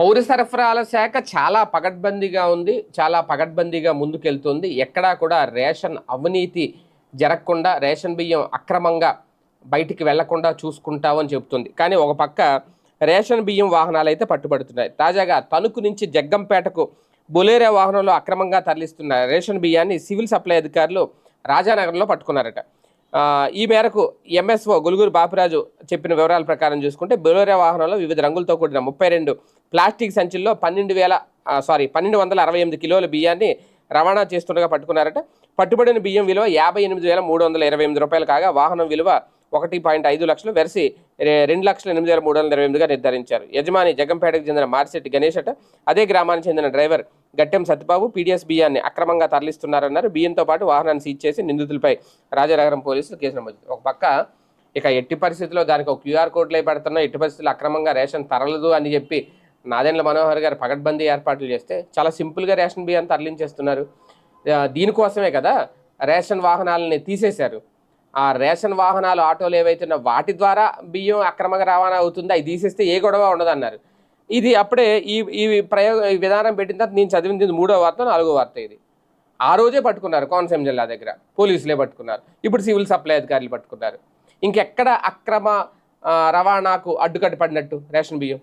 పౌర సరఫరాల శాఖ చాలా పగడ్బందీగా ఉంది చాలా పగడ్బందీగా ముందుకెళ్తుంది. ఎక్కడా కూడా రేషన్ అవినీతి జరగకుండా రేషన్ బియ్యం అక్రమంగా బయటికి వెళ్ళకుండా చూసుకుంటామని చెబుతుంది. కానీ ఒక పక్క రేషన్ బియ్యం వాహనాలు అయితే పట్టుబడుతున్నాయి. తాజాగా తణుకు నుంచి జగ్గంపేటకు బొలేరా వాహనంలో అక్రమంగా తరలిస్తున్న రేషన్ బియ్యాన్ని సివిల్ సప్లై అధికారులు రాజానగరంలో పట్టుకున్నారట. ఈ మేరకు ఎంఎస్ఓ గులుగురు బాపిరాజు చెప్పిన వివరాల ప్రకారం చూసుకుంటే బొలేరా వాహనంలో వివిధ రంగులతో కూడిన ముప్పై రెండు ప్లాస్టిక్ సంచుల్లో పన్నెండు వేల సారీ పన్నెండు వందల అరవై ఎనిమిది కిలోల బియ్యాన్ని రవాణా చేస్తుండగా పట్టుకున్నారట. పట్టుబడిన బియ్యం విలువ యాభై ఎనిమిది వేల మూడు వందల ఇరవై ఎనిమిది రూపాయలు కాగా వాహనం విలువ ఒకటి పాయింట్ ఐదు లక్షలు వెరసి రెండు లక్షల ఎనిమిది వేల మూడు వందల ఇరవై ఎనిమిదిగా నిర్ధారించారు. యజమాని జగంపేటకు చెందిన మార్చెట్టి గణేష్ అట. అదే గ్రామానికి చెందిన డ్రైవర్ గట్టెం సత్యబాబు పీడిఎస్ బియ్యాన్ని అక్రమంగా తరలిస్తున్నారన్నారు. బియ్యంతో పాటు వాహనాన్ని సీజ్ చేసి నిందితులపై రాజానగరం పోలీసులు కేసు నమోదు ఒక పక్క ఇక ఎట్టి పరిస్థితుల్లో దానికి ఒక క్యూఆర్ కోడ్లే పెడుతున్నా ఎట్టి పరిస్థితుల్లో అక్రమంగా రేషన్ తరలదు అని చెప్పి నాదెండ్ల మనోహర్ గారు పగడ్బందీ ఏర్పాట్లు చేస్తే చాలా సింపుల్గా రేషన్ బియ్యాన్ని తరలించేస్తున్నారు. దీనికోసమే కదా రేషన్ వాహనాలని తీసేశారు. ఆ రేషన్ వాహనాలు ఆటోలు ఏవైతే వాటి ద్వారా బియ్యం అక్రమంగా రవాణా అవుతుందో? అవి తీసేస్తే ఏ గొడవ ఉండదన్నారు. ఇది అప్పుడే ఈ ఈ ప్రయోగ ఈ విధానం పెట్టిన తర్వాత నేను చదివింది ఇది మూడో వార్త నాలుగో వార్త ఇది. ఆ రోజే పట్టుకున్నారు కోనసీమ జిల్లా దగ్గర. పోలీసులే పట్టుకున్నారు. ఇప్పుడు సివిల్ సప్లై అధికారులు పట్టుకున్నారు. ఇంకెక్కడ అక్రమ రవాణాకు అడ్డుకట్ట పడినట్టు రేషన్ బియ్యం?